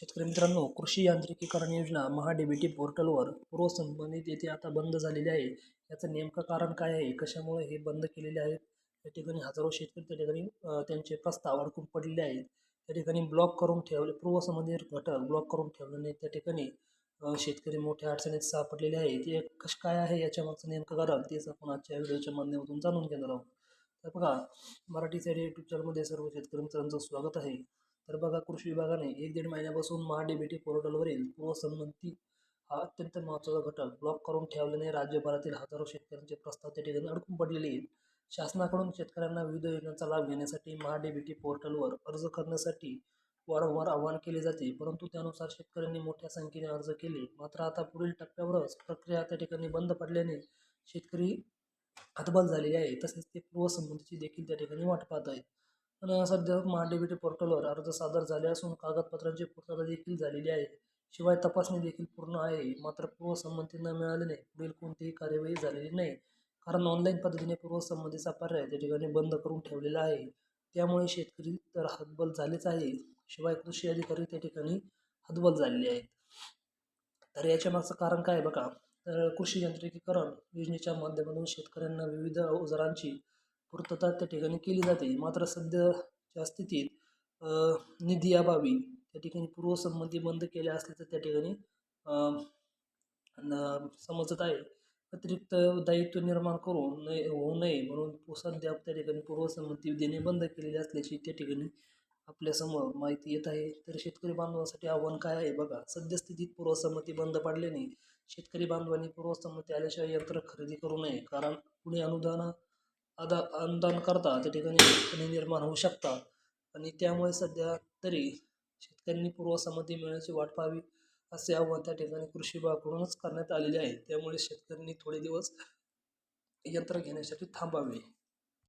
शेतकरी मित्रांनो कृषी यांत्रिकीकरण योजना महाडीबीटी बी टी पोर्टलवर पूर्वसंबंधित येथे आता बंद झालेली आहे. याचं नेमकं कारण काय आहे? कशामुळे हे बंद केलेले आहेत? त्या ठिकाणी हजारो शेतकरी त्या ठिकाणी त्यांचे प्रस्ताव अडकून पडलेले आहेत. त्या ठिकाणी ब्लॉक करून ठेवले पूर्वसंबंधित घटक ब्लॉक करून ठेवल्याने त्या ठिकाणी शेतकरी मोठ्या अडचणीत सापडलेले आहेत. ते कसं काय आहे याच्यामागचं नेमकं कारण? तेच आपण आजच्या व्हिडिओच्या माध्यमातून जाणून घेणार आहोत. तर बघा मराठी साईड यूट्यूब चॅनलमध्ये सर्व शेतकरी मित्रांचं स्वागत आहे. तर बघा कृषी विभागाने एक दीड महिन्यापासून महाडीबीटी पोर्टलवरील पूर्वसंमती हा अत्यंत महत्त्वाचा घटक ब्लॉक करून ठेवल्याने राज्यभरातील हजारो शेतकऱ्यांचे प्रस्ताव त्या ठिकाणी अडकून पडलेले आहेत. शासनाकडून शेतकऱ्यांना विविध योजनांचा लाभ घेण्यासाठी महाडीबीटी पोर्टलवर अर्ज करण्यासाठी वारंवार आवाहन केले जाते. परंतु त्यानुसार शेतकऱ्यांनी मोठ्या संख्येने अर्ज केले. मात्र आता पुढील टप्प्यावरच प्रक्रिया त्या ठिकाणी बंद पडल्याने शेतकरी हतबल झालेले आहे. तसेच ते पूर्वसंबंधीची देखील त्या ठिकाणी वाट पाहत आहेत. सध्या महाडीबीटी पोर्टलवर अर्ज सादर झाले असून कागदपत्रांची पूर्तता देखील झालेली आहे. शिवाय तपासणी देखील पूर्ण आहे. मात्र पूर्वसंमती न मिळाल्याने पुढील कोणतीही कार्यवाही झालेली नाही. कारण ऑनलाईन पद्धतीने पूर्वसंमतीचा पर्याय त्या ठिकाणी बंद करून ठेवलेला आहे. त्यामुळे शेतकरी तर हतबल झालेच आहे. शिवाय कृषी अधिकारी त्या ठिकाणी हतबल झालेले आहेत. तर याच्या मागचं कारण काय आहे बघा? तर कृषी यांत्रिकीकरण योजनेच्या माध्यमातून शेतकऱ्यांना विविध अवजारांची पूर्तता त्या ठिकाणी केली जाते. मात्र सध्याच्या स्थितीत निधी अभावी त्या ठिकाणी पूर्वसंबंधी बंद केल्या असल्याचं त्या ठिकाणी न- समजत आहे. अतिरिक्त दायित्व निर्माण करू नये होऊ नये म्हणून सध्या त्या ठिकाणी पूर्वसंमती देणे बंद केलेली असल्याची त्या ठिकाणी आपल्यासमोर माहिती येत आहे. तर शेतकरी बांधवांसाठी आव्हान काय आहे बघा. सद्यस्थितीत पूर्वसंमती बंद पाडल्याने शेतकरी बांधवांनी पूर्वसंमती आल्याशिवाय यंत्र खरेदी करू नये. कारण पुढे अनुदान अदा अनुदान करता त्या ठिकाणी अडचणी निर्माण होऊ शकतात. आणि त्यामुळे सध्या तरी शेतकऱ्यांनी पूर्वसंमती मिळण्याची वाट पाहावी असे आव्हान त्या ठिकाणी कृषी विभागाकडूनच करण्यात आलेले आहे. त्यामुळे शेतकऱ्यांनी थोडे दिवस यंत्र घेण्यासाठी थांबावे.